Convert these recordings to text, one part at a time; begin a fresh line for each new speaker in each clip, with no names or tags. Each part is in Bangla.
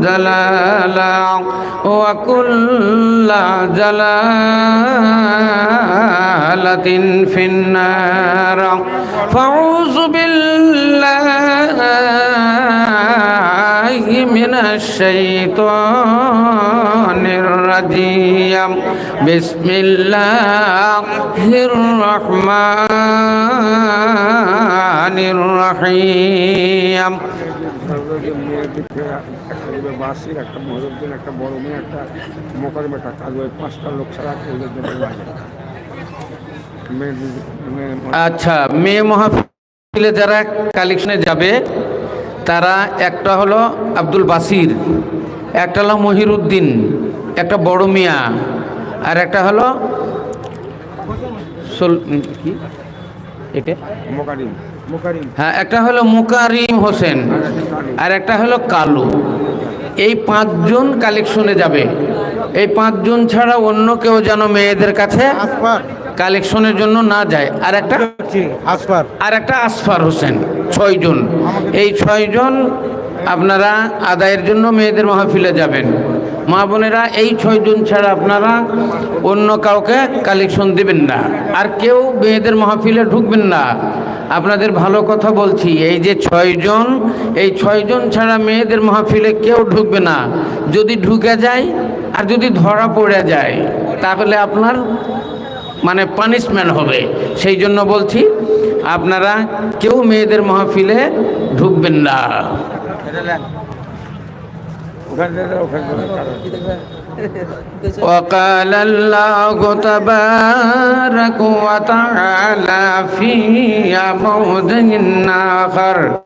جلالا وكل جلالة في النار. فأعوذ بالله من الشيطان الرجيم. بسم الله الرحمن الرحيم.
বাসির একটা মহরুদ্দিন একটা বড় মেয়ে একটা মোকারম একটা কাজ ওই পাঁচটা লোক ছাড়া ওদের মেয়ে
আচ্ছা মেয়ে মহাফিলে যারা কালেকশনে যাবে তারা একটা হলো আব্দুল বাসির একটা হলো মহিরুদ্দিন একটা বড় মিয়া আর একটা হলো কি? এটা
মোকারিম।
হ্যাঁ একটা হলো মুকারিম হোসেন আর একটা হলো কালু। এই পাঁচজন কালেকশনে যাবে। এই পাঁচজন ছাড়া অন্য কেউ যেন মেয়েদের কাছে
আসফার।
কালেকশনের জন্য না যায়। আর একটা?
আসফার।
আর একটা আসফার হোসেন ছয়জন। এই ছয়জন আপনারা আদায়ের জন্য মেয়েদের মাহফিলে যাবেন। মা বোনেরা এই ছয়জন ছাড়া আপনারা অন্য কাউকে কালেকশন দিবেন না। আর কেউ মেয়েদের মাহফিলে ঢুকবেন না। আপনাদের ভালো কথা বলছি। এই যে ছয়জন এই ছয়জন ছাড়া মেয়েদের মাহফিলে কেউ ঢুকবে না। যদি ঢুকে যায় আর যদি ধরা পড়ে যায়, তাহলে আপনার মানে পানিশমেন্ট হবে। সেই জন্য বলছি, আপনারা কেউ মেয়েদের মাহফিলে ঢুকবেন না
ওখানে দে দে, ওখানে দে দে।
وقال الله تبارك وتعالى في موضع آخر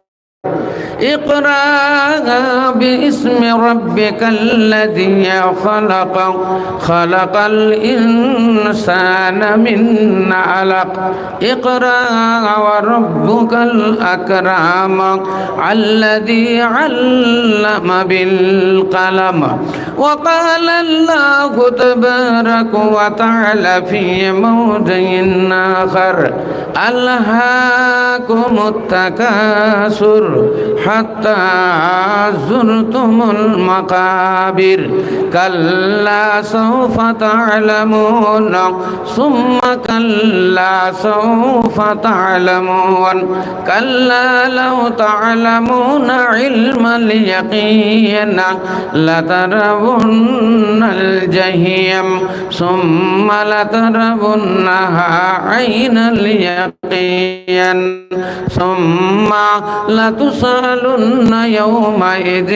اقرأ باسم ربك الذي خلق خلق الإنسان من علق. اقرأ وربك الأكرم الذي علم بالقلم. وقال الله تبارك وتعالى في موضع آخر ألهاكم التكاثر حتى زرتم المقابر. كلا سوف تعلمون. ثم كلا سوف تعلمون. كلا لو تعلمون علم اليقين لترون الجحيم ثم لترونها عين اليقين. ثم لتسألن يومئذ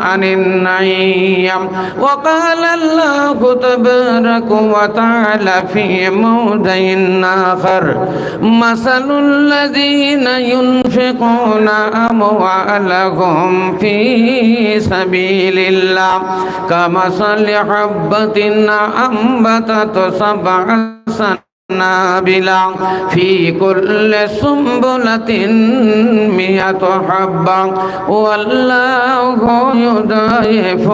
عن النعيم. وقال الله تبارك وتعالى في موضع آخر مثل الذين ينفقون أموالهم في سبيل الله كمثل حبة أنبتت سبع سنوات نابلا في كل سنبلة مئة حبة والله يضاعف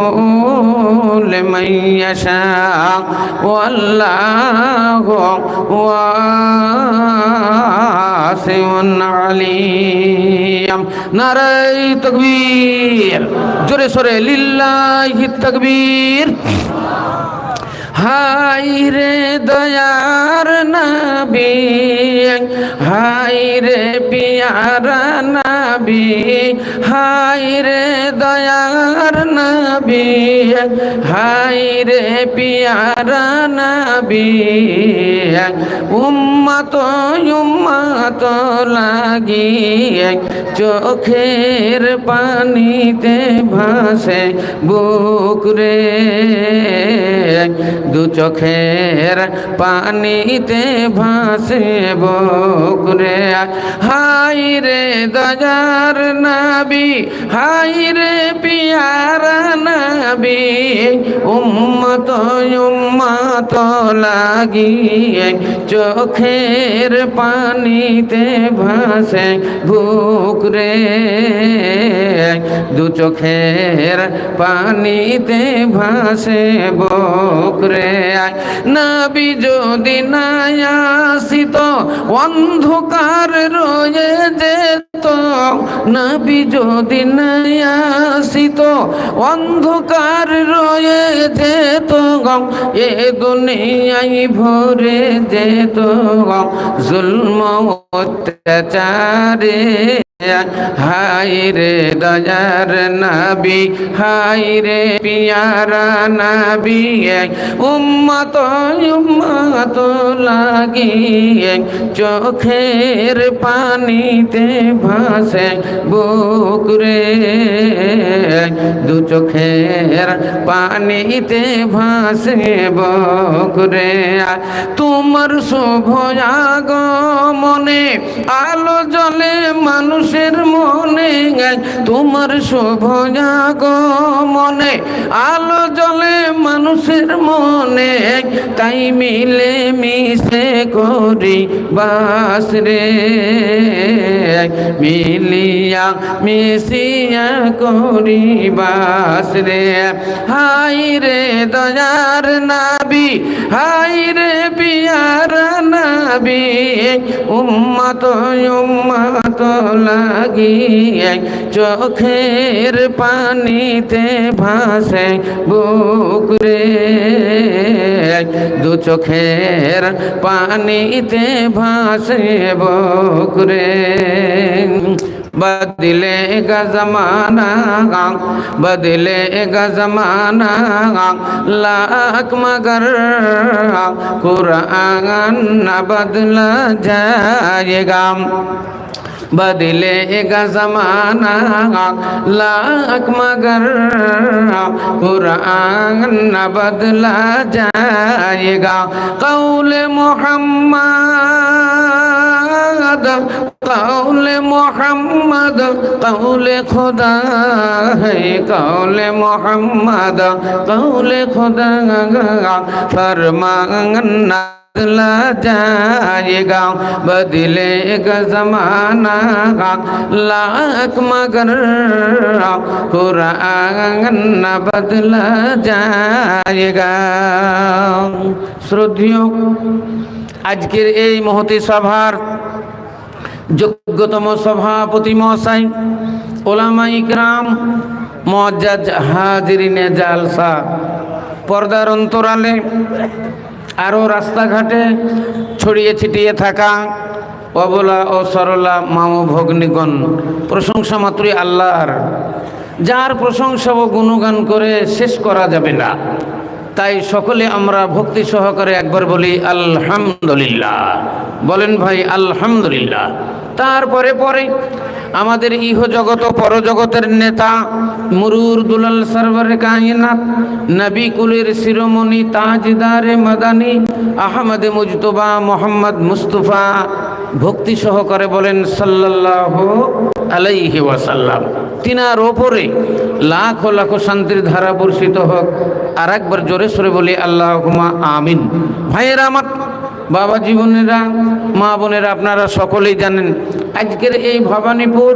لمن يشاء والله واسع عليم নারাই তকবীর জোরে সোরে লিল্লাহি তকবীর হাই রে দয়ার নবী, হাই রে পিয়ারা নবী, হাই রে দয়ার নবী, হাই রে পিয়ারা নবী, উম্মত উম্মত লাগি চোখের পানিতে ভাসে বুক রে। দু চোখের পানিতে ভাসে বুক রে। হাই রে দজার নাবি, হাই রে পিয়ারা নাবি উম্মত উম্মত লাগিয়ে চোখের পানিতে ভাসে ভুক রে। দু চোখের পানিতে ভাসে বুক রে। নাবি যদি না আসিত, অন্ধকার রয়ে যেত নাবি যদি আসিত অন্ধকার রয়ে যেত গম এ দুনিয়াই ভরে যেত গম জুলম অত্যাচারে হাই রে দয়ার নবী হাই রে পিয়ারা নবী উম্মত উম্মত লাগিয়ে চোখের পানিতে ভাসে বুক রে। দু চোখের পানিতে ভাসে বুক রে। তোমার শুভ মনে আলো জলে মানুষের মনে তোমার শুভ মনে। আলো জলে মানুষের মনে তাই মিলে মিশে করি বাস রে। মিলিয়া মিশিয়া করি বাস রে। হাই রে দয়ার নাবি হাই রে পিয়ার নাবি, উম্মত উম্মত লাগিয়ে চোখের পানিতে ভাসে বুক রে। দু চোখের পানিতে ভাসে বুক রে। बदलेगा जमाना बदलेगा जमाना लाख मगर कुरान न बदला जाएगा बदलेगा जमाना लाख मगर कुरान न बदला जाएगा कौल मोहम्मद कौल मोहम्मद कौल खुदा है कौल मोहम्मद कौल खुदा फरमाना बदला जाएगा बदलेगा जमाना लाख मगर कुरान न बदला जाएगा শ্রদ্ধেয় আজকের এই মহতি সভার যোগ্যতম সভাপতি মহাশয় ওলামা ইকরাম মজ্জাজ হাজিরিনে জালসা। পর্দার অন্তরালে আরও রাস্তাঘাটে ছড়িয়ে ছিটিয়ে থাকা অবলা ও সরলা মামু ভগ্নিগণ, প্রশংসা মাত্রই আল্লাহর। যার প্রশংসা ও গুণগান করে শেষ করা যাবে না। তাই সকলে আমরা ভক্তি সহকারে একবার বলি আলহামদুলিল্লাহ। বলেন ভাই, আলহামদুলিল্লাহ। তারপরে পরে আমাদের ইহ জগত পরজগতের নেতা, মুরুর দুলাল সরবর কায়নাত, নবী কুলের শিরোমণি, তাজদারে মাদানি, আহমদ মুজতবা, মোহাম্মদ মুস্তফা, ভক্তি সহকারে বলেন সাল্লাল্লাহু আলাইহি ওয়াসাল্লাম। তিনার ওপরে লাখো লাখো শান্তির ধারা বর্ষিত হোক। আর একবার জোরে সরে বলি আল্লাহ আমিন। ভাইয়েরা আমার বাবা জীবনেরা, মা বোনেরা, আপনারা সকলেই জানেন, আজকের এই ভবানীপুর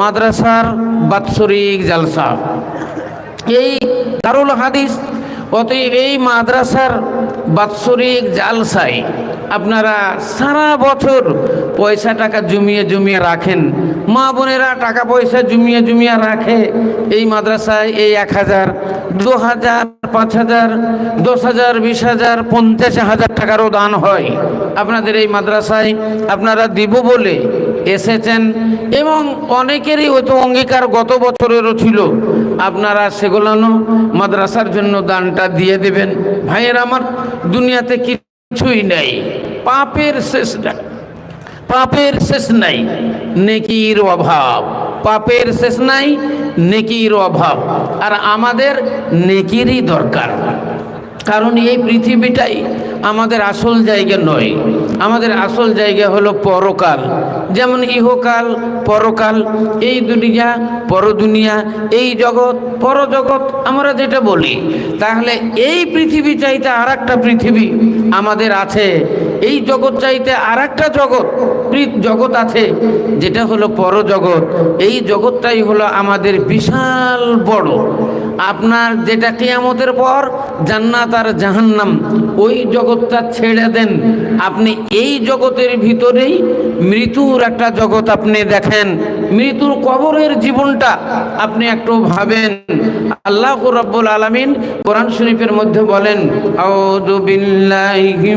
মাদ্রাসার বাৎসরিক জালসা। এই দারুল হাদিস, অতএব এই মাদ্রাসার বাৎসরিক জালসায় আপনারা সারা বছর পয়সা টাকা জমিয়ে জমিয়ে রাখেন। মা বোনেরা টাকা পয়সা জমিয়ে জমিয়ে রাখে। এই মাদ্রাসায় এই এক হাজার, দু হাজার, পাঁচ হাজার, দশ হাজার, বিশ হাজার, পঞ্চাশ হাজার টাকারও দান হয়। আপনাদের এই মাদ্রাসায় আপনারা দিব বলে এসেছেন এবং অনেকেরই হয়তো অঙ্গীকার গত বছরেরও ছিল। আপনারা সেগুলো মাদ্রাসার জন্য দানটা দিয়ে দেবেন। ভাইয়ের আমার দুনিয়াতে কিছুই নেই। পাপের শেষ নাই। পাপের শেষ নাই, নেকির অভাব। পাপের শেষ নাই, নেকির অভাব। আর আমাদের নেকিরই দরকার। কারণ এই পৃথিবীটাই আমাদের আসল জায়গা নয়। আমাদের আসল জায়গা হলো পরকাল। যেমন ইহকাল, পরকাল, এই দুনিয়া, পরদুনিয়া, এই জগৎ, পরজগৎ, আমরা যেটা বলি। তাহলে এই পৃথিবী চাইতে আর একটা পৃথিবী আমাদের আছে। এই জগৎ চাইতে আর একটা জগৎ জগৎ আছে, যেটা হলো পরজগৎ। এই জগৎটাই হলো আমাদের বিশাল বড়। আপনার যেটা কিয়ামতের পর জান্নাত আর জাহান্নাম, ওই জগৎটা ছেড়ে দেন। আপনি এই জগতের ভিতরেই মৃত্যুর একটা জগৎ আপনি দেখেন। মৃত্যুর কবরের জীবনটা আপনি একটু ভাবেন। আল্লাহ রব্বুল আলামিন কোরআন শরীফের মধ্যে বলেন, আউযু বিল্লাহি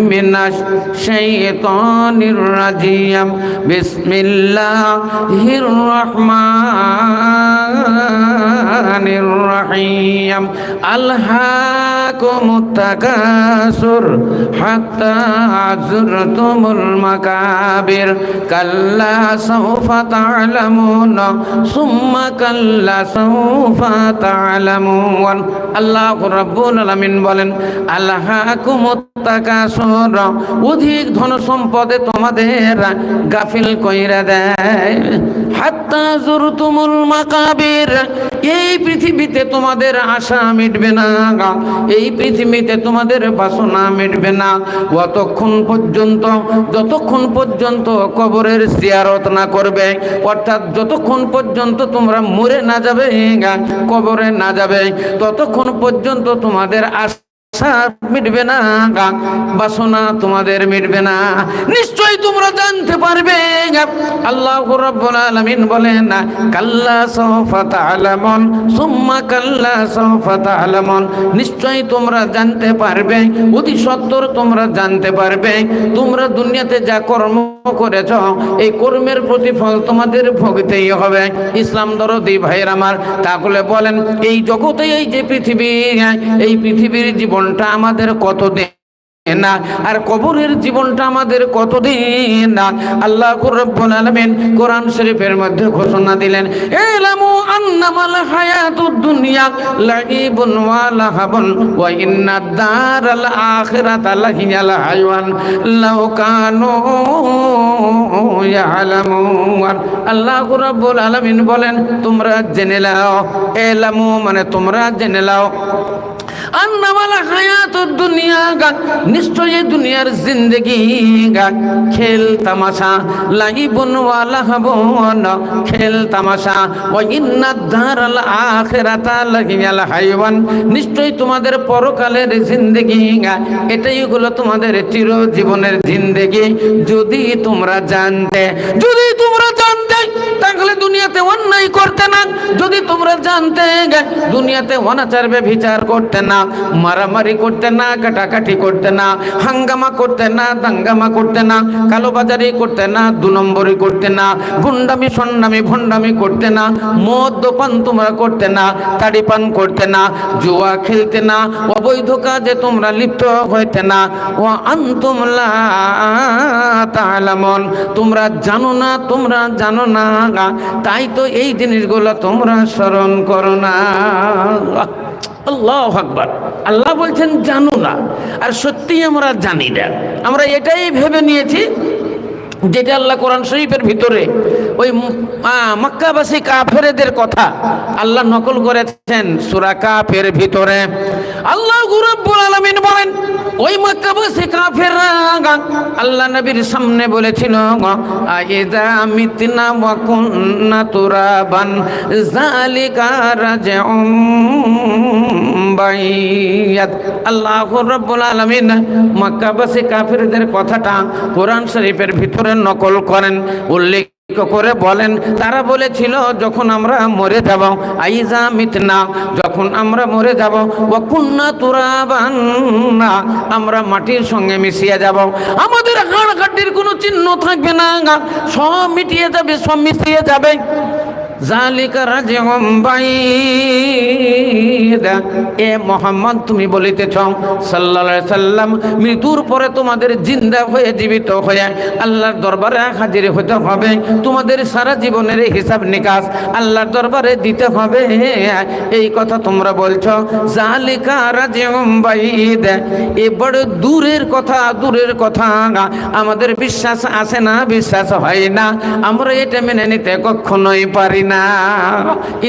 বলেন অধিক ধন সম্পদে তোমাদের গাফিল কইরা দেয়। হাত্তা জুরতুমুল মাকাবির এই পৃথিবীতে তোমাদের আশা মিটবে না, এই পৃথিবীতে তোমাদের বাসনা মিটবে না। অতক্ষণ পর্যন্ত, যতক্ষণ পর্যন্ত কবরের জিয়ারত না করবে, অর্থাৎ যতক্ষণ পর্যন্ত তোমরা মরে না যাবে, কবরে না যাবে, ততক্ষণ পর্যন্ত তোমাদের আশা মিটবে না বাসনা তোমাদের মিটবে না। নিশ্চয়ই তোমরা জানতে পারবে। আল্লাহ রাব্বুল আলামিন বলেন, কাল্লা সাওফা তা'লামুন সুম্মা কাল্লা সাওফা তা'লামুন নিশ্চয়ই তোমরা জানতে পারবে, অতি সত্বর তোমরা জানতে পারবে। তোমরা দুনিয়াতে যা কর্ম করেছ, এই কর্মের প্রতিফল তোমাদের ভোগতেই হবে। ইসলাম দরদি ভাইয়ের আমার, তাহলে বলেন, এই জগতে এই যে পৃথিবী, এই পৃথিবীর জীবনটা আমাদের কতদিন না? আর কবরের জীবনটা আমাদের কতদিন না? আল্লাহ রব্বুল আলামিন কোরআন শরীফের মধ্যে ঘোষণা দিলেন রব্বুল আলামিন বলেন, তোমরা জেনে নাও এলামু মানে তোমরা জেনে নাও। দুনিয়া গা, নিশ্চয় দুনিয়ার গা। খেল তামাশা খেল তোমাদের পরকালের জিন্দগি গা, এটাই হলো তোমাদের চির জীবনের জিন্দগি। যদি তোমরা জানতে, যদি তোমরা জানতে, তাহলে দুনিয়াতে অন্যায় করতে না। যদি তোমরা জানতে দুনিয়াতে অনাচার বিচার করতে না। মারামারি করতে না, কাটাকাটি করতে না, হাঙ্গামা করতে না, দাঙ্গামা করতে না, কালোবাজারি করতে না, দু নম্বরি করতে না, গুন্ডামি, সন্ডামি, ভণ্ডামি করতে না, মদ দোপান তোমরা করতে না, তাড়ি পান করতে না, জুয়া খেলতে না, অবৈধ কাজে তোমরা লিপ্ত হইতে না। ও আন্তুমলা তালামন তোমরা জানো না, তোমরা জানো না, তাই তো এই জিনিসগুলো তোমরা স্মরণ করো না। আল্লাহ আকবার। আল্লাহ বলছেন, জানো না। আর সত্যি আমরা জানি না। আমরা এটাই ভেবে নিয়েছি যেটা আল্লাহ কোরআন শরীফের ভিতরে ওই মক্কাবাসী কাফেরদের কথা আল্লাহ নকল করেছেন সুরা কাফের ভিতরে। আল্লাহ রব্বুল আলামিন বলেন, ওই মক্কাবাসী কাফেররা আল্লাহ নবীর সামনে বলেছিল আইদা মিতনা ওয়া কুন্না তুরাবান জালিকা রাজিউম বাইয়াত। আল্লাহ রব্বুল আলামিন মক্কাবাসী কাফেরদের কথাটা কোরআন শরীফের ভিতরে নকল করেন, উল্লেখ করে বলেন, তারা বলেছিল, যখন আমরা মরে যাব, আইজা মিতনা, যখন আমরা মরে যাব ওয়াকুন্না তুরাবান আমরা মাটির সঙ্গে মিশিয়ে যাব। আমাদের হাড় হাড্ডির কোনো চিহ্ন থাকবে না, সব মিটিয়ে যাবে, সব মিশিয়ে যাবে। এ মোহাম্মদ, তুমি বলিতেছ আলাইহি সাল্লাম, মৃত্যুর পরে তোমাদের জিন্দা হয়ে জীবিত হয়ে আল্লাহর দরবারে হবে। তোমাদের সারা জীবনের হিসাব নিকাশ আল্লাহর দরবারে দিতে হবে। এই কথা তোমরা বলছো, জালিকা বাইদা। এ বড় দূরের কথা দূরের কথা আমাদের বিশ্বাস আসে না, বিশ্বাস হয় না। আমরা এটা মেনে নিতে কখনোই পারি না।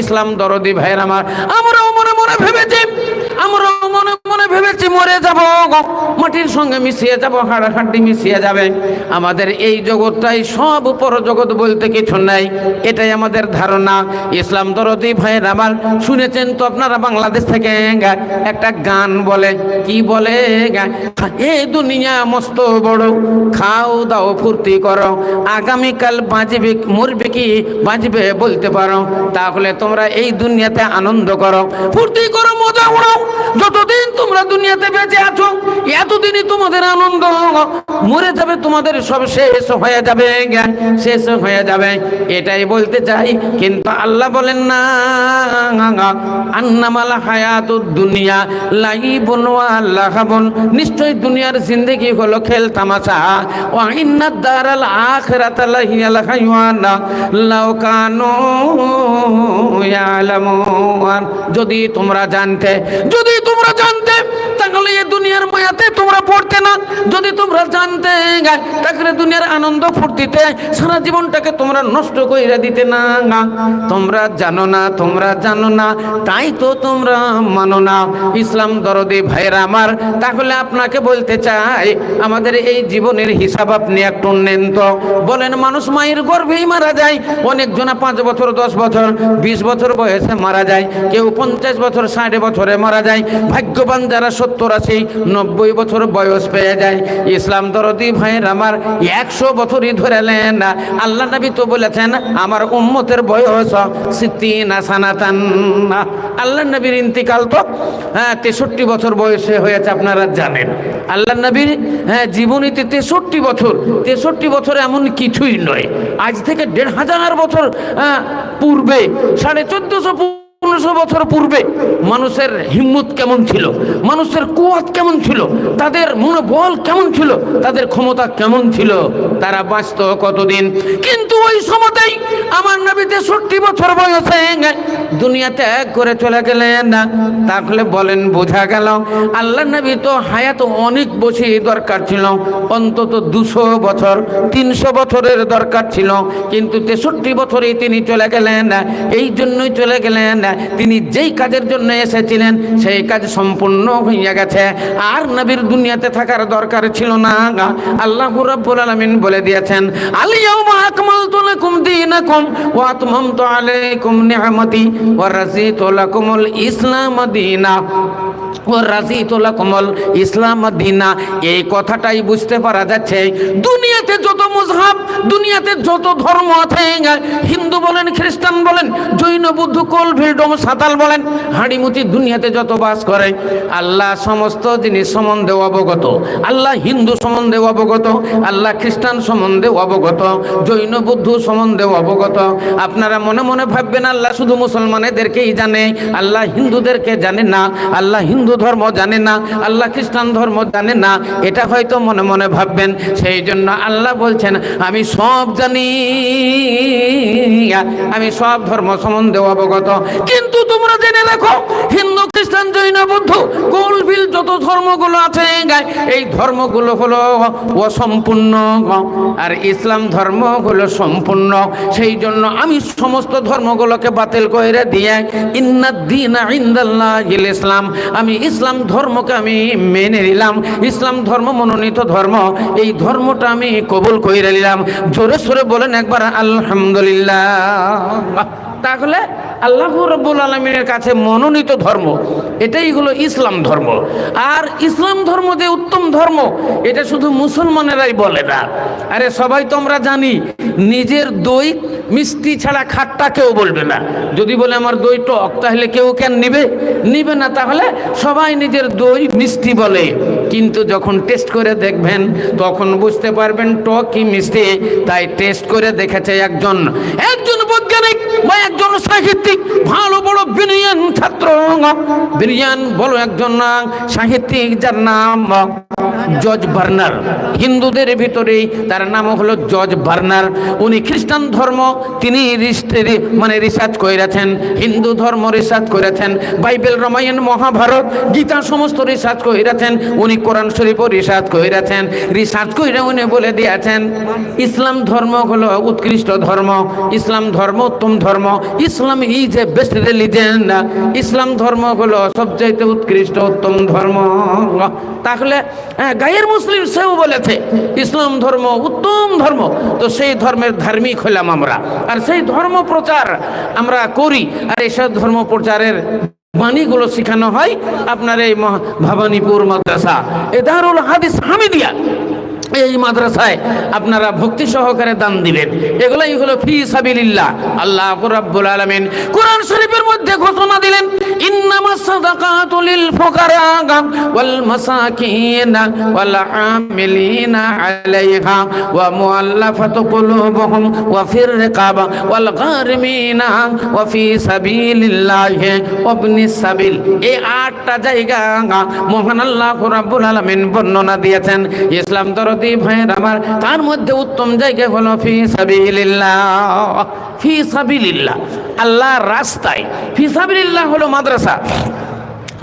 ইসলাম দরদি ভাইয়ের আমার। আমরাও মনে মনে ভেবেছি আমরাও মনে ভেবেছি মরে যাব মাটির সঙ্গে মিশিয়ে যাব হাড়াহাড্ডি মিশিয়ে যাবে। আমাদের এই জগৎটাই সব উপর জগৎ বলতে কিছু নাই, এটাই আমাদের ধারণা। ইসলাম দরদি ভাইয়ের আমার শুনেছেন তো আপনারা বাংলাদেশ থেকে একটা গান বলে। কি বলে এই দুনিয়া মস্ত বড়, খাও দাও ফুর্তি করো, আগামীকাল বাঁচবে, মরবে কি বাঁচবে বলতে পারো। তাহলে তোমরা এই দুনিয়াতে আনন্দ করো। ফুর্তি করো, মজা উড়াও। যতদিন তোমরা দুনিয়াতে বেঁচে আছো, এতদিনই তোমাদের আনন্দ মরে যাবে তোমাদের সব শেষ হয়ে যাবে শেষ হয়ে যাবে, এটাই বলতে চাই। কিন্তু আল্লাহ বলেন, না হায়াতুদ দুনিয়া নিশ্চয় দুনিয়ার জিন্দেগি হলো খেল তামাশা। দারাল আখিরাতা যদি তোমরা জানতে, যদি তোমরা জানতে তাহলে এই দুনিয়ার মায়াতে তোমরা পড়তে না। যদি তোমরা জানতে তাহলে দুনিয়ার আনন্দ ফুর্তিতে সারা জীবনটাকে তোমরা নষ্ট করে দিতে না না। তোমরা জানো না, তোমরা জানো না, তাই তো তোমরা মানো না। ইসলাম দরদি ভাইরা আমার, তাহলে আপনাকে বলতে চাই, আমাদের এই জীবনের হিসাব আপনি একটু নেন তো। বলেন, মানুষ মায়ের গর্ভেই মারা যায় অনেকজনা পাঁচ বছর, দশ বছর, বিশ বছর বয়সে মারা যায়, কেউ পঞ্চাশ বছর, ষাট বছরে মারা যায়। ভাগ্যবান যারা সত্তর আশি নব্বই বছর বয়স পেয়ে যায়। ইসলাম দরদি ভাইয়ের আমার একশো বছরই ধরেলেন আল্লাহ নবী তো বলেছেন আমার উম্মতের বয়স সিদ্দিন সানাতান। আল্লাহ নবীর ইন্তিকাল তো হ্যাঁ তেষট্টি বছর বয়সে হয়েছে আপনারা জানেন। আল্লাহ নবীর হ্যাঁ জীবনীতে তেষট্টি বছর তেষট্টি বছর এমন কিছুই নয়। আজ থেকে দেড় হাজার বছর হ্যাঁ, পূর্বে সাড়ে চোদ্দশো পনেরোশো বছর পূর্বে মানুষের হিম্মত কেমন ছিল? মানুষের কুয়াত কেমন ছিল? তাদের মনোবল কেমন ছিল? তাদের ক্ষমতা কেমন ছিল? তারা বাঁচত কতদিন? কিন্তু ওই সময়তেই আমার নবী তেষট্টি বছর বয়সে দুনিয়া ত্যাগ করে চলে গেলেন না। তাহলে বলেন, বোঝা গেল, আল্লাহ নবী তো হায়াত অনেক বেশি দরকার ছিল। অন্তত দুশো বছর, তিনশো বছরের দরকার ছিল। কিন্তু তেষট্টি বছরেই তিনি চলে গেলেন না। এই জন্যই চলে গেলেন তিনি যেই কাজের জন্য এসেছিলেন, সেই কাজ সম্পূর্ণ হইয়া গেছে। আর নবীর দুনিয়াতে থাকার দরকার ছিল না। আল্লাহ রাব্বুল আলামিন বলে দিয়েছেন আলিয়াউমা আকমালতু লাকুম দীনাকুম ওয়া আতমামতু আলাইকুম নি'মাতি ওয়া রাযিতু লাকুমুল ইসলাম দীনা। ও কমল ইসলাম দিনা। এই কথাটাই বুঝতে পারা যাচ্ছে, দুনিয়াতে যত মুজহাব, দুনিয়াতে যত ধর্ম আছে, হিন্দু বলেন, খ্রিস্টান বলেন, জৈন, বুদ্ধ, কোল ভিড়ডম সাঁতাল বলেন, হাড়িমুচি দুনিয়াতে যত বাস করে, আল্লাহ সমস্ত জিনিস সম্বন্ধে অবগত। আল্লাহ হিন্দু সম্বন্ধে অবগত, আল্লাহ খ্রিস্টান সম্বন্ধে অবগত, জৈন, বুদ্ধ সম্বন্ধে অবগত। আপনারা মনে মনে ভাববেন, আল্লাহ শুধু মুসলমানেদেরকেই জানে, আল্লাহ হিন্দুদেরকে জানে না, আল্লাহ হিন্দু ধর্ম জানে না, আল্লাহ খ্রিস্টান ধর্ম জানে না, এটা হয়তো মনে মনে ভাববেন, সেই জন্য আল্লাহ বলছেন, আমি সব জানি, আমি সব ধর্ম সম্বন্ধে অবগত। কিন্তু তোমরা জেনে রাখো হিন্দু, খ্রিস্টান, জৈন, বৌদ্ধ গোলবিল যত ধর্মগুলো আছে এই ধর্মগুলো হলো অসম্পূর্ণ। আর ইসলাম ধর্ম হলো সম্পূর্ণ। সেই জন্য আমি সমস্ত ধর্মগুলোকে বাতিল করে দিয়ে, ইন্নাদ্দিন ইন্দাল্লাহ ইসলাম, আমি ইসলাম ধর্মকে আমি মেনে নিলাম, ইসলাম ধর্ম মনোনীত ধর্ম, এই ধর্মটা আমি কবুল করে নিলাম। জোরে সোরে বলেন একবার, আলহামদুলিল্লাহ। তাহলে আল্লাহ রব্বুল আলমিনের কাছে মনোনীত ধর্ম, এটাই হলো ইসলাম ধর্ম। আর ইসলাম ধর্ম যে উত্তম ধর্ম, এটা শুধু মুসলমানেরাই বলে না। আরে সবাই তো আমরা জানি, নিজের দই মিষ্টি ছাড়া খাট্টা কেউ বলবে না। যদি বলে আমার দই টক, তাহলে কেউ কেন নিবে? নিবে না, তাহলে সবাই নিজের দই মিষ্টি বলে। কিন্তু যখন টেস্ট করে দেখবেন, তখন বুঝতে পারবেন টক কি মিষ্টি, তাই টেস্ট করে দেখেছে একজন। একজন বৈজ্ঞানিক বা একজন সাহিত্যিক, ভালো বড় বিনিয়ান ছাত্র। বিনিয়ান বলো একজন সাহিত্যিক যার নাম জজ বার্নার। হিন্দুদের ভিতরেই তার নাম হলো জজ বার্নার। উনি খ্রিস্টান ধর্ম, তিনি মানে রিসার্চ করেছেন হিন্দু ধর্ম রিসার্চ করেছেন বাইবেল, রামায়ণ, মহাভারত, গীতা সমস্ত রিসার্চ করেছেন উনি কোরআন শরীফও রিসার্চ করেছেন রিসার্চ করে উনি বলে দিয়েছেন ইসলাম ধর্ম হলো উৎকৃষ্ট ধর্ম ইসলাম ধর্ম উত্তম ধর্ম Islam is a best religion ইসলাম ধর্ম হলো সবচাইতে উৎকৃষ্ট উত্তম ধর্ম। তাহলে হ্যাঁ, গায়ের মুসলিম সেও বলেছে ইসলাম ধর্ম উত্তম ধর্ম। তো সেই ধর্মের ধার্মিক হলাম আমরা। আর সেই ধর্ম প্রচার আমরা করি আর এসব ধর্ম প্রচারের বাণীগুলো শেখানো হয় আপনার এই ভবানীপুর মাদ্রাসা। এ দারুল হাদিস হামিদিয়া। এই মাদ্রাসায় আপনারা ভক্তি সহকারে দান দিবেন। এগুলাই হলো ফি সাবিলিল্লাহ। আল্লাহ রাব্বুল আলামিন কোরআন শরীফের মধ্যে ঘোষণা দিলেন ইন্নামাস সাদাকাতু লিল ফুকারা ওয়াল মাসাকিন ওয়াল আমিলিনা আলাইহা ওয়া মুআল্লাফাতু কুলুবুহুম ওয়া ফির রিকাবা ওয়াল গারিমিনা ওয়া ফি সাবিলিল্লাহি ওয়াবনিস সাবিল। এই আটটা জায়গা মহান আল্লাহ রাব্বুল আলামিন বর্ণনা দিয়েছেন। ইসলাম দরদি ভাইয়ের আমার তার মধ্যে উত্তম জায়গা হলো ফি সাবিল্লাহ ফি সাবিল্লাহ আল্লাহর রাস্তায়। ফি সাবিল্লাহ হলো মাদ্রাসা।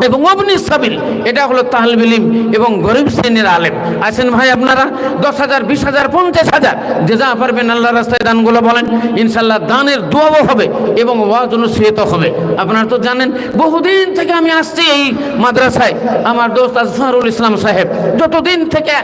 এবং অবনি সাবিল, এটা হলো তাহলবিলিম এবং গরিব শ্রেণির আলেম। আছেন ভাই আপনারা? দশ হাজার, বিশ হাজার, পঞ্চাশ হাজার। যে যা পারবেন আল্লাহ রাস্তায় দানগুলো বলেন, ইনশাল্লাহ দানের দোয়াও হবে এবং ওয়াজ অনুষ্ঠিত হবে। আপনারা তো জানেন, বহুদিন থেকে আমি আসছি এই মাদ্রাসায়। আমার দোস্ত আজহারুল ইসলাম সাহেব, যতদিন থেকে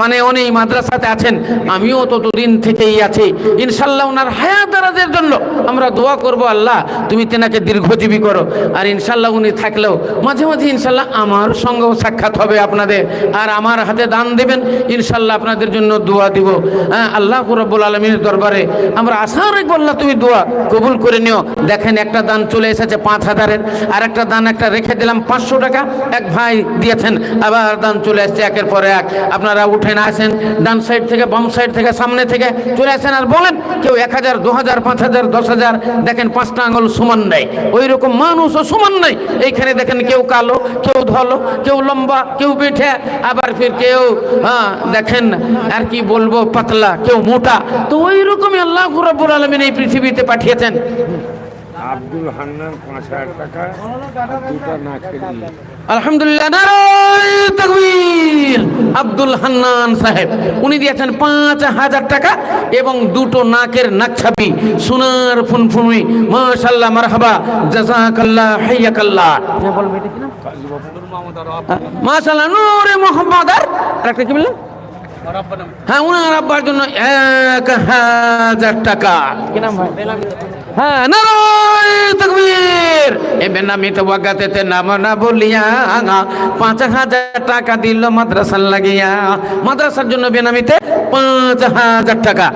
মানে উনি মাদ্রাসাতে আছেন, আমিও ততদিন থেকেই আছি। ইনশাল্লাহ ওনার হায়াত দারাজের জন্য আমরা দোয়া করব, আল্লাহ তুমি তেনাকে দীর্ঘজীবী করো। আর ইনশাল্লাহ উনি থাকলেও মাঝে মাঝে ইনশাল্লাহ আমার সঙ্গেও সাক্ষাৎ হবে আপনাদের। আর আমার হাতে দান দেবেন, ইনশাল্লাহ আপনাদের জন্য দোয়া দিব। হ্যাঁ আল্লাহ রব্বুল আলমীর দরবারে আমরা আশা রাখব, আল্লাহ তুমি দোয়া কবুল করে নিও। দেখেন একটা দান চলে এসেছে পাঁচ হাজারের, আর একটা দান একটা রেখে দিলাম পাঁচশো টাকা। এক ভাই দিয়েছেন, আবার দান চলে আসছে একের পরে এক। আপনারা উঠেন আসেন, ডান সাইড থেকে, বাম সাইড থেকে, সামনে থেকে চলে আসেন আর বলেন, কেউ এক হাজার, দু হাজার, পাঁচ হাজার, দশ হাজার, দেখেন পাঁচটা আঙুল সমান নেই। ওই রকম মানুষও সমান নেই। এইখানে দেখেন কেউ কালো, কেউ ধলো, কেউ লম্বা, কেউ পিঠে, আবার ফির কেউ হ্যাঁ দেখেন আর কি বলব, পাতলা, কেউ মোটা। তো ওই রকমই আল্লাহ রব্বুল আলমিন এই পৃথিবীতে পাঠিয়েছেন।
আব্দুল হান্নান পাঁচ হাজার টাকা দুটা না খেলি
আলহামদুলিল্লাহ তাকবীর। আব্দুল হান্নান সাহেব উনি দিয়েছেন পাঁচ হাজার টাকা এবং দুটো নাকের নাকছাপি। সোনার ফুনফুনি মাশাল্লাহ মারহাবা জাজাকাল্লাহ হাইয়াকাল্লাহ। মাশাল্লাহ নূরে মোহাম্মদ আর আরেকটা কি বললেন? হ্যাঁ উনার আব্বার জন্য এক হাজার টাকা। কি নাম ভাই? হ্যাঁ তকবীর। এ বেনামিতে ওয়াগাতেতে নাম না বলিয়া পাঁচ হাজার টাকা দিল মাদ্রাসার লাগিয়া। মাদ্রাসার জন্য বেনামিতে পাঁচ হাজার টাকা।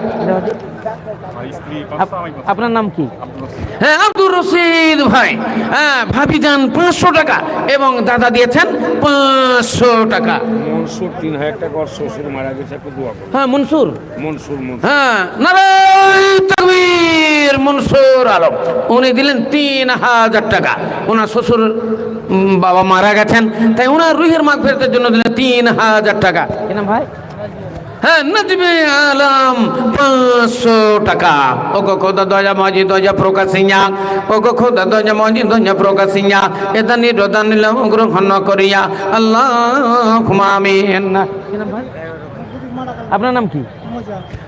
আপনার নাম কি? হ্যাঁ আব্দুর রশিদ ভাই। হ্যাঁ ভাবি যান পাঁচশো টাকা এবং দাদা দিয়েছেন পাঁচশো টাকা।
মনসুর তিন হাজার টাকা ওর শ্বশুর মারা গেছে একটু দোয়া করো
হ্যাঁ মনসুর।
মনসুর
হ্যাঁ তাকবীর মনসুর আলম। উনি দিলেন তিন হাজার টাকা। ওনার শ্বশুর বাবা মারা গেছেন তাই ওনার রুহের মাগ ফেরতের জন্য দিলেন তিন হাজার টাকা। কেন ভাই? হ্যাঁ নজমে আলম পাঁচশো টাকা। ও গো খোদা দয়া মাঝি দয়া প্রকাশিয়া ও গো খোদা দয়া মাঝি দয়া প্রকাশিয়া নিরোধন নিলাম গ্রহণ করিয়া। আল্লাহ আমিন। আপনার নাম কি?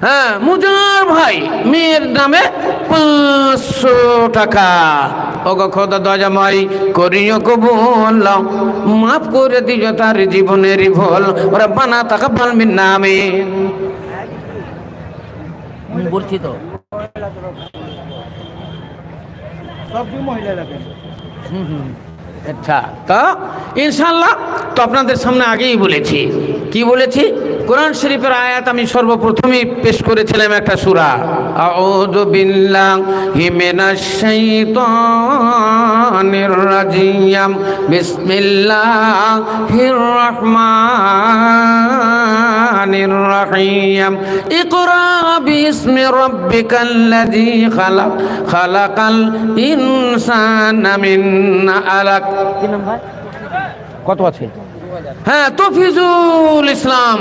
হ্যাঁ মুজার ভাই মেয়ের নামে পাঁচশো টাকা। ও গো খোদা দয়া মাই করিও কবুল মাফ করে দিও তার জীবনের ভুল। ওরা বানা টাকা পালমিন নামে
বলছি তো।
আচ্ছা তা ইনশাল্লাহ তো আপনাদের সামনে আগেই বলেছি কি বলেছি? কোরআন শরীফের আয়াত আমি সর্বপ্রথমেই পেশ করেছিলাম একটা সূরা। আউযু বিল্লাহি মিনাশ শাইতানির রাজিম। বিসমিল্লাহির রহমানির রহিম। ইকরা বিসমি রাব্বিকাল্লাযী খালাক খালাকাল ইনসানা মিন আলাক। কত আছে? হ্যাঁ তফিজুল ইসলাম